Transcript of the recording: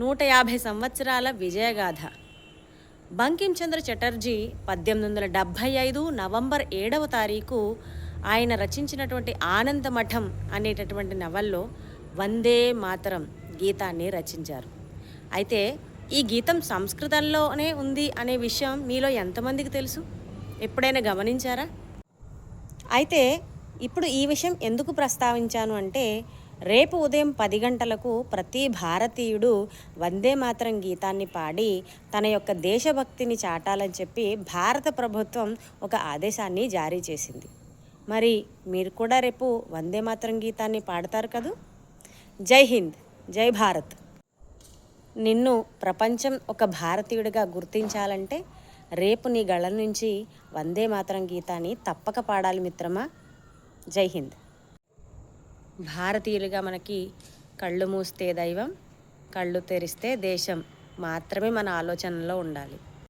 నూట యాభై సంవత్సరాల విజయగాథ. బంకించంద్ర చటర్జీ పద్దెనిమిది వందల డెబ్భై ఐదు నవంబర్ ఏడవ తారీఖు ఆయన రచించినటువంటి ఆనందమఠం అనేటటువంటి నవల్లో వందే మాతరం గీతాన్ని రచించారు. అయితే ఈ గీతం సంస్కృతంలోనే ఉంది అనే విషయం మీలో ఎంతమందికి తెలుసు? ఎప్పుడైనా గమనించారా? అయితే ఇప్పుడు ఈ విషయం ఎందుకు ప్రస్తావించాను అంటే రేపు ఉదయం పది గంటలకు ప్రతి భారతీయుడు వందే మాతరం గీతాన్ని పాడి తన యొక్క దేశభక్తిని చాటాలని చెప్పి భారత ప్రభుత్వం ఒక ఆదేశాన్ని జారీ చేసింది. మరి మీరు కూడా రేపు వందే మాతరం గీతాన్ని పాడతారు కదూ? జై హింద్ జై భారత్. నిన్ను ప్రపంచం ఒక భారతీయుడిగా గుర్తించాలంటే రేపు నీ గళ నుంచి వందే మాతరం గీతాన్ని తప్పక పాడాలి మిత్రమా? జై హింద్. భారతీయులుగా మనకి కళ్ళు మూస్తే దైవం కళ్ళు తెరిస్తే దేశం మాత్రమే మన ఆలోచనలో ఉండాలి.